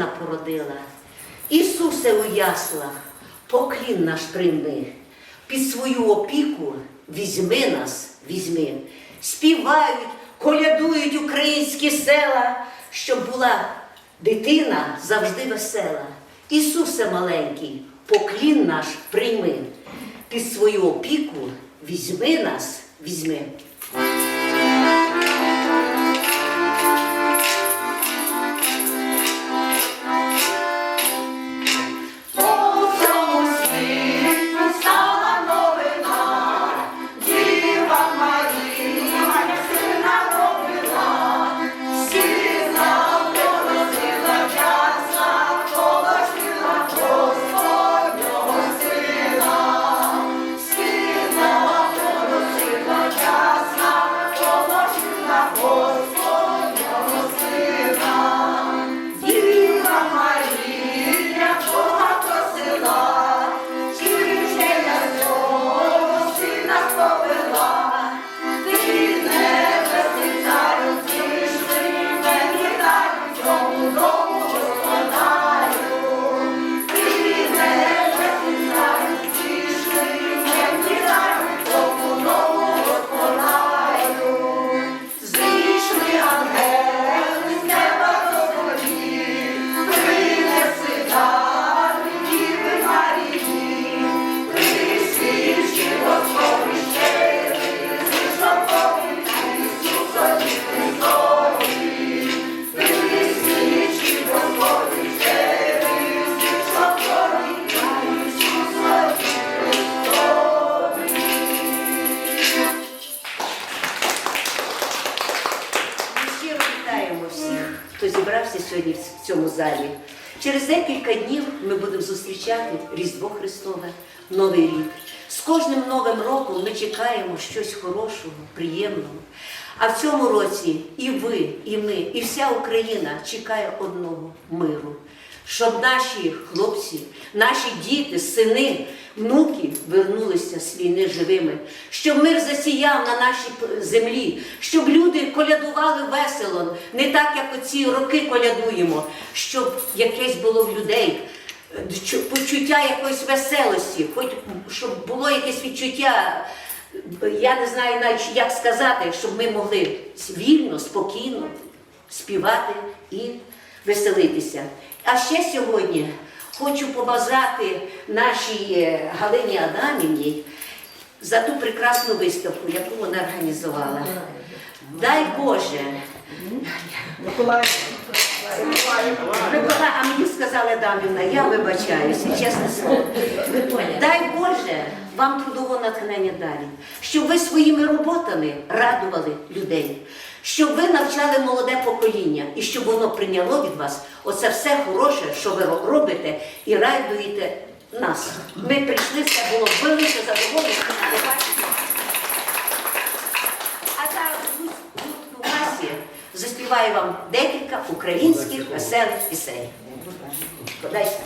сина породила. Ісусе у яслах, поклін наш прийми, під свою опіку візьми нас, візьми. Співають, колядують українські села, щоб була дитина завжди весела. Ісусе маленький, поклін наш прийми, під свою опіку візьми нас, візьми. Хто зібрався сьогодні в цьому залі. Через декілька днів ми будемо зустрічати Різдво Христове, Новий рік. З кожним новим роком ми чекаємо щось хорошого, приємного. А в цьому році і ви, і ми, і вся Україна чекає одного миру. Щоб наші хлопці, наші діти, сини, внуки вернулися з війни живими, щоб мир засіяв на нашій землі, щоб люди колядували весело, не так, як оці роки колядуємо, щоб якесь було в людей е, почуття якоїсь веселості, хоч щоб було якесь відчуття. е, Я не знаю навіть, як сказати, щоб ми могли вільно, спокійно співати і веселитися. А ще сьогодні хочу побажати нашій е, Галині Адамівні за ту прекрасну виставку, яку вона організувала. Дай Боже, Микола, а мені сказала Адамівна, я вибачаюся, чесне слово. Дай Боже вам трудового натхнення далі, щоб ви своїми роботами радували людей, щоб ви навчали молоде покоління і щоб воно прийняло від вас оце все хороше, що ви робите, і радуєте нас. Ми прийшли, це було велике задоволення. А зараз у масі заспіваю вам декілька українських веселих пісень. Подайся.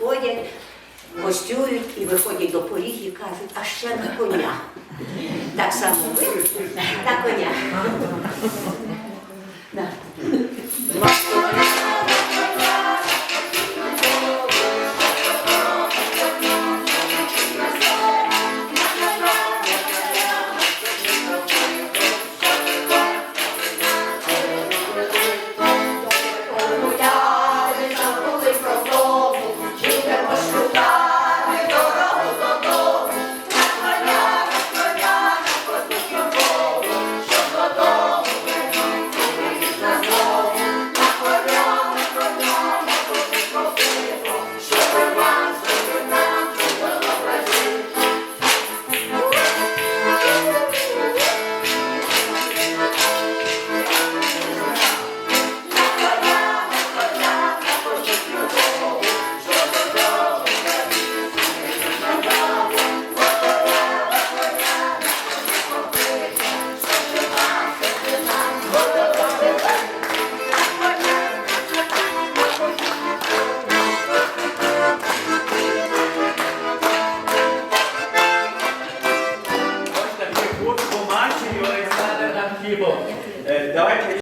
ходять, гостюють і виходять до поріг і кажуть, а ще на коня. Так само ви на коня.